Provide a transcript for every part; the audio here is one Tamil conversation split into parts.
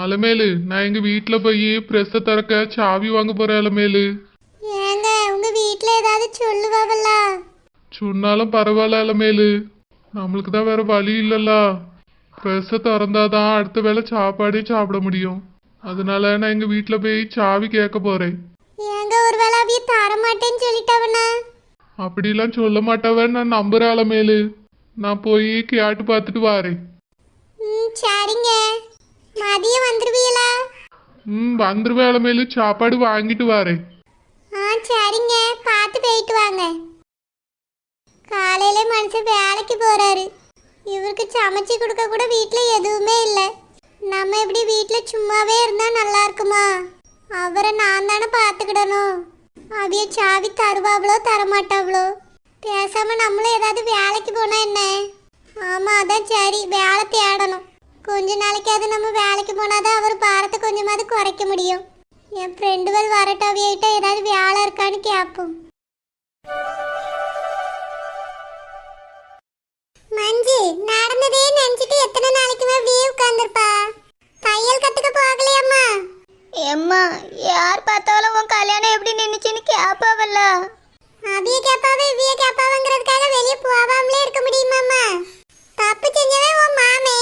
அலமேலு நான் எங்க வீட்ல போய் பிரஸ்ஸை திறக்க சாவி வாங்க போறேன் அலமேலு. ஏங்க உங்க வீட்ல ஏதாவது சொல்லுவாவல்ல? சொன்னாலும் பரவாயில்ல அலமேலு. நம்மளுக்கு தான் வேற வழி இல்லல்ல. பிரஸ்ஸை திறந்தாதான் அடுத்த வேளை சாப்பாடே சாப்பிட முடியும். அதனால நான் எங்க வீட்ல போய் சாவி கேட்க போறேன். ஏங்க ஒருவேளை அவிய தர மாட்டேன்னு சொல்லிட்டவனா அப்படிலாம் சொல்ல மாட்டவன் நான் நம்புறேன் அலமேலு. நான் போய் கேட்டு பார்த்துட்டு வாரேன். ம் சரிங்க. மதியம் வந்துருவீங்களா ம் வந்துருவேன் அலமேலு சாப்பாடு வாங்கிட்டு வாரேன் ஆ சரிங்க பார்த்து போயிட்டு வாங்க காலையில மனுஷன் வேலைக்கு போறாரு இவருக்கு சமைச்சு கொடுக்க கூட வீட்ல எதுவுமே இல்லை நம்ம எப்படி வீட்ல சும்மாவே இருந்தா நல்லா இருக்குமா அவரை நான் தானே பார்த்துக்கிடணும் அவிய சாவி தருவாவளோ தரமாட்டாவளோ பேசாம நம்மளும் ஏதாவது வேலைக்கு போனா என்ன ஆமா அதான் சரி வேலை தேடணும் கொஞ்ச நாளைக்காவது நம்ம வேலைக்கு போனாதான் அவர் பாரத்தை கொஞ்சமாவது குறைக்க முடியும். என் ஃப்ரெண்டுகள் வரட்டாவியிட்ட ஏதாவது வேலை இருக்கான்னு கேட்போம். மஞ்சு நடந்ததே நினைச்சிட்டு எத்தனை நாளைக்கு அப்படியே உட்கார்ந்துருப்பா? தையல் கத்துக்க போகலையம்மா. எம்மா யார் பார்த்தாலும் உன் கல்யாணம் எப்படி நின்னுச்சுன்னு கேப்பாவல்ல அவிய கேப்பாவே இவிய கேப்பாவங்கிறதுக்காக வெளியே போகாமலே இருக்க முடியுமாம்மா? தப்பு செஞ்சவன் உன் மாமே.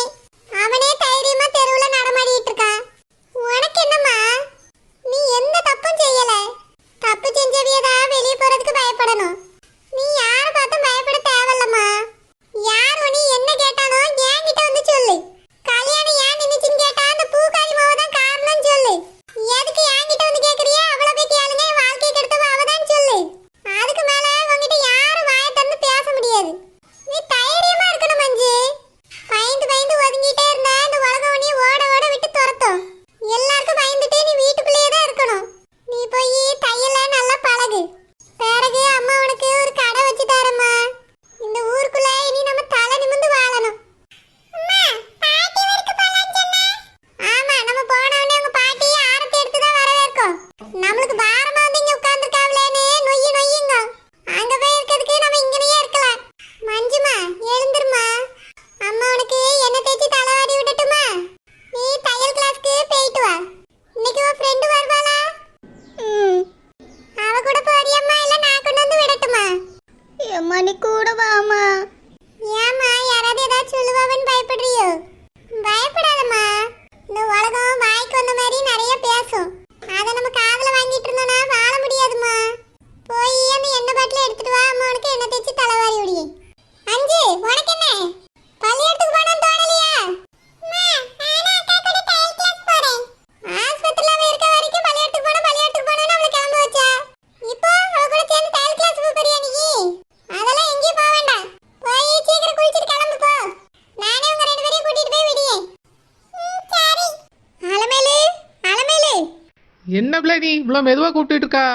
இவ்வளோ மெதுவாக கூப்பிட்டுட்டு இருக்கா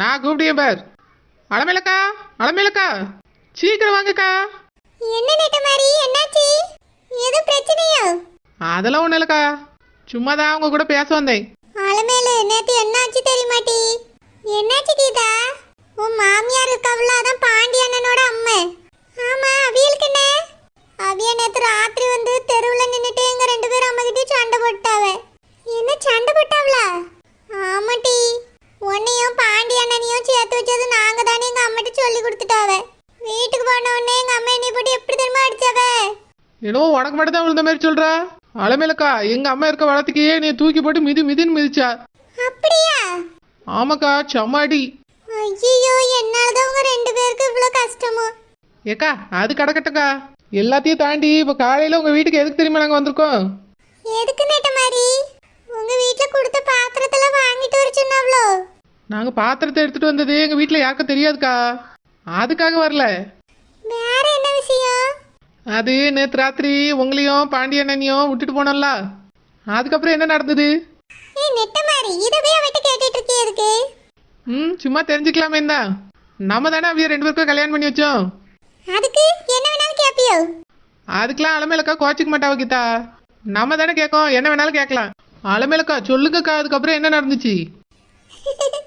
நான் கூப்பிட்டேன் பார். அலமேலக்கா அலமேலக்கா. சீக்கிரம் வாங்கக்கா. என்ன நெட்ட மாதிரி என்னாச்சு? ஏதோ பிரச்சனையோ? அதெல்லாம் ஒன்றும் இல்லைக்கா. சும்மா தான் அவங்க கூட பேச வந்தேன். அலமேலு நேத்து என்னாச்சு தெரியுமாட்டி? என்னாச்சு கீதா? உன் மாமியார் இருக்காவல அதான் பாண்டி அண்ணனோட அம்மா. ஆமா அவியலுக்கு என்ன? அவிய நேத்து ராத்திரி வந்து தெருவுல நின்னுட்டு எங்க ரெண்டு பேரும் அம்மா கிட்ட சண்டை போட்டாவ என்ன சண்டை போட்டாவளா ஆமாட்டி உன்னையும் பாண்டி அண்ணனையும் சேர்த்து வச்சது நாங்க தானே எங்க அம்மாட்ட சொல்லி கொடுத்துட்டாவ வீட்டுக்கு போன உடனே எங்க அம்மா என்னை போட்டு எப்படி தெரியுமா அடிச்சாவ ஏனோ மாதிரி சொல்கிறா அலமேலக்கா எங்கள் அம்மா இருக்க வளர்த்துக்கையே நீ தூக்கி போட்டு மிதி மிதின்னு மிதிச்சா. அப்படியா? ஆமாக்கா செம்மாடி. ஐயோ என்னாலதான் உங்க ரெண்டு பேருக்கு இவ்வளவு கஷ்டமோ? ஏக்கா அது கிடக்கட்டக்கா. எல்லாத்தையும் தாண்டி இப்போ காலையில் உங்கள் வீட்டுக்கு எதுக்கு தெரியுமா நாங்கள் வந்திருக்கோம்? எதுக்கு நெட்ட மாதிரி? உங்க வீட்ல கொடுத்த பாத்திரத்தெல்லாம் வாங்கிட்டு வர சொன்னாவளோ? நாங்கள் பாத்திரத்தை எடுத்துகிட்டு வந்தது எங்கள் வீட்டில் யாருக்கும் தெரியாதுக்கா. அதுக்காக வரல. அது நேற்று ராத்திரி உங்களையும் பாண்டியண்ணனையும் விட்டுட்டு போனோம்ல. அதுக்கப்புறம் என்ன நடந்தது? ம் சும்மா தெரிஞ்சுக்கலாமே தான் நம்ம தானே அவிய ரெண்டு பேருக்கும் கல்யாணம் பண்ணி வச்சோம். அதுக்கு என்ன வேணாலும் கேப்பியோ? அதுக்கெல்லாம் அலமேலக்கா கோச்சிக்க மாட்டாவ கீதா? நம்ம தானே கேட்கோம் என்ன வேணாலும் கேட்கலாம். அலமேலக்கா சொல்லுங்கக்கா அதுக்கப்புறம் என்ன நடந்துச்சு?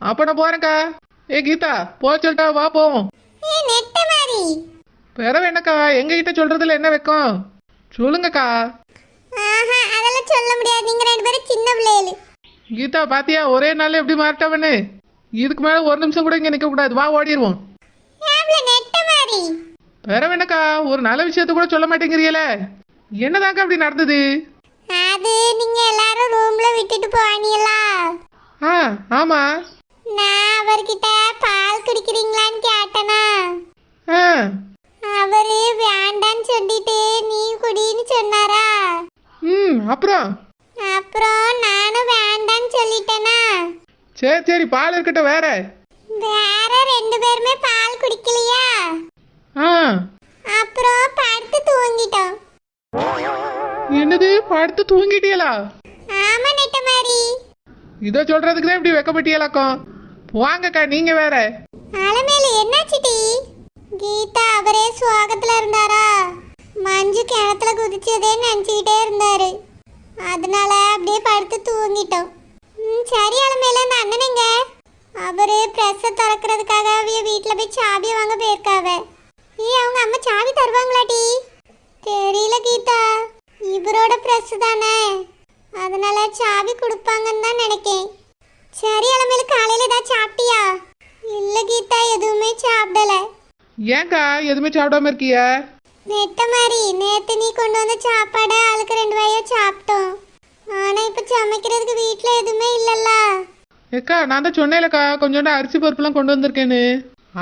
அப்போ நான் போகிறேன்க்கா ஏ கீதா போ சொல்லிட்டா வா போவோம். நெட்ட மாதிரி பிறவு என்னக்கா எங்ககிட்ட சொல்றதுல என்ன வைக்கும்? சொல்லுங்கக்கா. அதெல்லாம் சொல்ல முடியாது. நீங்க ரெண்டு பேரும் சின்ன பிள்ளைகள். கீதா பாத்தியா ஒரே நாள்ல எப்படி மாறிட்டவனு? இதுக்கு மேல ஒரு நிமிஷம் கூட இங்க நிக்க கூடாது. வா ஓடிடுவோம் வேற வேணக்கா ஒரு நல்ல விஷயத்த கூட சொல்ல மாட்டேங்கிறீல என்னதாக்கா அப்படி நடந்தது? அது நீங்க எல்லாரும் ரூம்ல விட்டுட்டு போனீங்களா? ஆ ஆமா. நான் அவர்கிட்ட பால் குடிக்கிறீங்களான்னு கேட்டனா. அப்புறம்? அப்புறம் நானும் வேண்டான்னு சொல்லிட்டேனா? சரி சரி பால் இருக்கட்டும் வேற. வேற ரெண்டு பேருமே பால் குடிக்கலையா? ஆ. அப்புறம் படுத்து தூங்கிட்டோம். என்னது படுத்து தூங்கிட்டியலா? ஆமா நெட்ட மாதிரி இதை சொல்றதுக்கு தான் இப்படி வெக்கப்பட்டியலாக்கம் வாங்கக்கா நீங்க வேற. அலமேலு என்னாச்சுடி கீதா அவரே சுவாகத்துல இருந்தாரா? மஞ்சு கிணத்துல குதிச்சதே நினச்சிக்கிட்டே இருந்தாரு. அதனால அப்படியே படுத்து தூங்கிட்டோம். சரி அலமேலு இந்த அண்ணனுங்க அவரு ப்ரெஸ்ஸை திறக்கிறதுக்காக அவிய வீட்டில் போய் சாவியை வாங்க போயிருக்காவ. ஏ அவங்க அம்மா சாவி தருவாங்களாடி தெரியல கீதா. இவரோட ப்ரெஸ் தானே. அதனால சாவி கொடுப்பாங்கன்னு தான் நினைக்கேன். சரி அலமேலு காலையில் ஏதாவது சாப்பிட்டியா? இல்ல கீதா எதுவுமே சாப்பிடல. ஏங்கா எதுவுமே சாப்பிடாம இருக்கியா? நெட்ட மாதிரி நேத்து நீ கொண்டு வந்த சாப்பாடை ஆளுக்கு ரெண்டு வாயா சாப்பிட்டோம். ஆனா இப்ப சமைக்கிறதுக்கு வீட்ல எதுவுமே இல்லல்ல. ஏக்கா நான் தான் சொன்னேன்லக்கா கொஞ்சோண்டு அரிசி பருப்புலாம் கொண்டு வந்திருக்கேன்னு.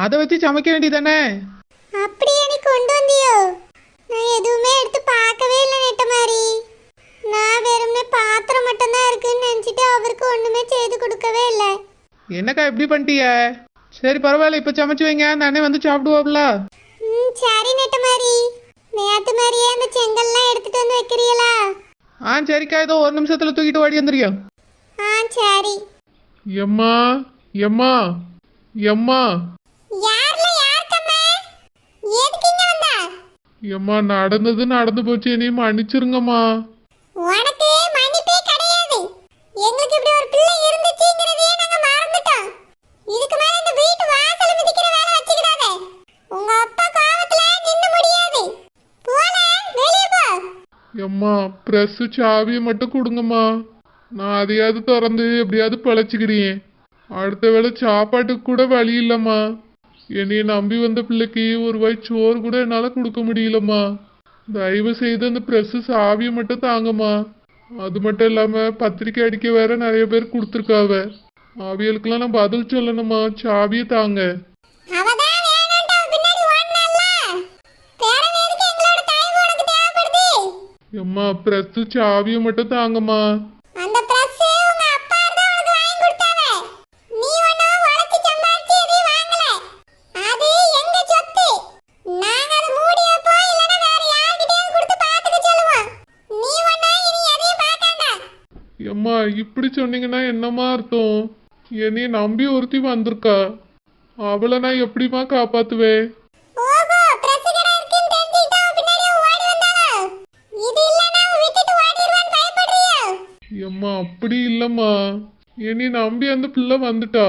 அதை வச்சு சமைக்க வேண்டியதானே அப்படியே நீ கொண்டு வந்தியோ? நான் எதுவுமே எடுத்து பார்க்கவே இல்லை நெட்ட மாதிரி நான் வெறும்னே பாத்திரம் மட்டும்தான் இருக்குன்னு நினைச்சிட்டு அவருக்கு ஒண்ணுமே செய்து கொடுக்கவே இல்லை. என்னக்கா இப்படி பண்ணிட்டிய? சரி பரவாயில்ல இப்போ சமைச்சு வைங்க அந்த அண்ணன் வந்து சாப்பிடுவாப்ல சரி நெட்ட மாதிரி. நேத்து மாதிரியே அந்த செங்கல்லாம் எடுத்துட்டு வந்து வைக்கிறீங்களா? ஆ சரிக்கா. ஏதோ ஒரு நிமிஷத்துல தூக்கிட்டு ஓடி வந்துருக்கோம் ஆ சரி. எம்மா எம்மா எம்மா. யார்ல யாருக்கம்மா? எதுக்கு இங்க வந்தா? எம்மா நடந்தது நடந்து போச்சு. நீ மன்னிச்சிருங்கம்மா உனக்கு மன்னிப்பே கிடையாது எங்களுக்கு இப்படி ஒரு பிள்ளை இருந்துச்சுங்கிறதையே நாங்க மறந்துட்டோம் இதுக்கு மேல இந்த வீட்டு வாசல் மிதிக்கிற வேலை வச்சுக்கிடாத உங்க அப்பா கோவத்துல நின்னு முடியாது போல வெளிய போ எம்மா ப்ரெஸ் சாவியை மட்டும் கொடுங்கம்மா. நான் அதையாவது திறந்து எப்படியாவது பழச்சிக்கிறேன் அடுத்த வேளை சாப்பாட்டுக்கு கூட வழி இல்லைம்மா. என்னையை நம்பி வந்த பிள்ளைக்கு ஒரு வாய் சோறு கூட என்னால் கொடுக்க முடியலம்மா. தயவு செய்து அந்த ப்ரெஸ்ஸு சாவியை மட்டும் தாங்கம்மா. அது மட்டும் இல்லாமல் பத்திரிக்கை அடிக்க வேற நிறைய பேர் கொடுத்துருக்காவ. அவியலுக்கெல்லாம் நான் பதில் சொல்லணுமா சாவியை தாங்க. எம்மா ப்ரெஸ்ஸு சாவியை மட்டும் தாங்கம்மா. அந்த பிரஸ் உங்க அப்பா தான் உனக்கு வாங்கி கொடுத்தாவே நீ ஒண்ணும் உழைச்சு சம்பாரிச்சு எதையும் வாங்கல. அது எங்க சொத்து? நாங்க அதை மூடி வைப்போம் இல்லனா வேற யார்கிட்டயாவது கொடுத்து பாத்துக்க சொல்லுவோம். நீ ஒண்ணும் இனி எதையும் பார்க்காத எம்மா இப்படி சொன்னீங்கன்னா என்னம்மா அர்த்தம்? என்னைய நம்பி ஒருத்தி வந்திருக்கா. அவளை நான் எப்படிம்மா காப்பாத்துவேன் ஓஹோ பிரஸ் கடை இருக்குன்னு தெரிஞ்சுக்கிட்டு அவ பின்னாடி ஓடி வந்தாளா இது இல்லனா அவ விட்டுட்டு ஓடிடுவான்னு பயப்படுறியோ அம்மா அப்படி இல்லைம்மா. என்னை நம்பி அந்த பிள்ளை வந்துட்டா.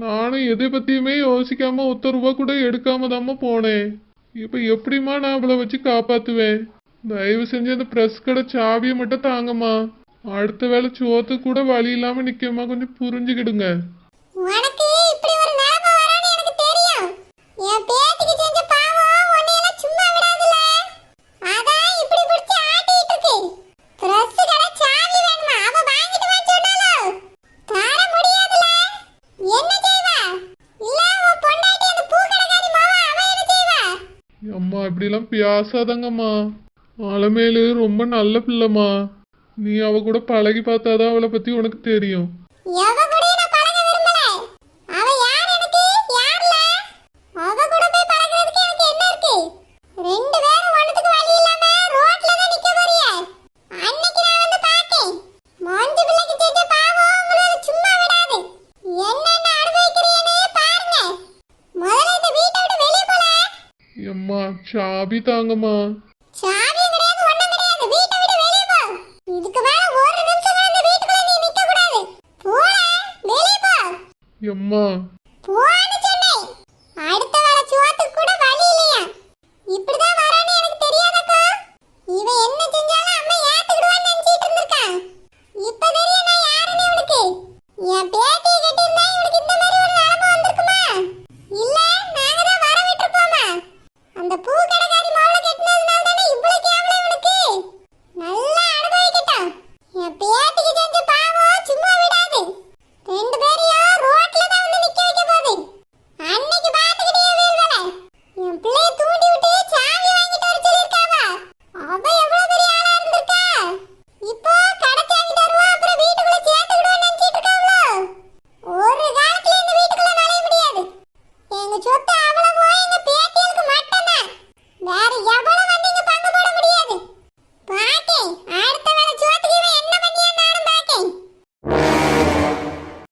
நானும் எதை பற்றியுமே யோசிக்காம ஒத்த ரூபா கூட எடுக்காம தாம்மா போனேன். இப்போ எப்படிம்மா நான் அவளை வச்சு காப்பாற்றுவேன் தயவு செஞ்சு அந்த ப்ரெஸ் கடை சாவியை மட்டும் தாங்கம்மா. அடுத்த வேளை சோத்து கூட வழி இல்லாமல் நிற்கம்மா கொஞ்சம் புரிஞ்சுக்கிடுங்க உனக்கு இப்படி ஒரு நிலைமை வரும்னு எனக்கு தெரியும் என் பேத்திக்கு செஞ்ச பாவம் உன்னையெல்லாம் சும்மா விடாதுல அதான் இப்படி பிடிச்சி ஆட்டிட்டு இருக்கு பிரஸ் கடை சாவி வேணுமா அவ வாங்கிட்டு வந்து சொன்னாலோ தர முடியாதுல என்ன செய்வா இல்ல உன் பொண்டாட்டி அந்த பூ கடைக்காரி மாவா அவ என்ன செய்வா அப்படிலாம் இப்படிலாம் பேசாதங்கம்மா அலமேலு ரொம்ப நல்ல பிள்ளைம்மா. நீ அவ கூட பழகி பார்த்தாதான் அவளை பத்தி உனக்கு தெரியும். எவ கூட சாவி தாங்கம்மா. எம்மா. போன்னு சொன்னேன் அடுத்த வர சுவாத்துக்கு கூட வழி இல்லையா? இப்படிதான் வரான்னு எனக்கு தெரியாதக்கா. இவன் என்ன செஞ்சாலும் அம்மா ஏத்துக்கிடுவான்னு நினைச்சிட்டு இருந்திருக்கான் இப்ப தெரியும் நான் யாருன்னு இவனுக்கு? என்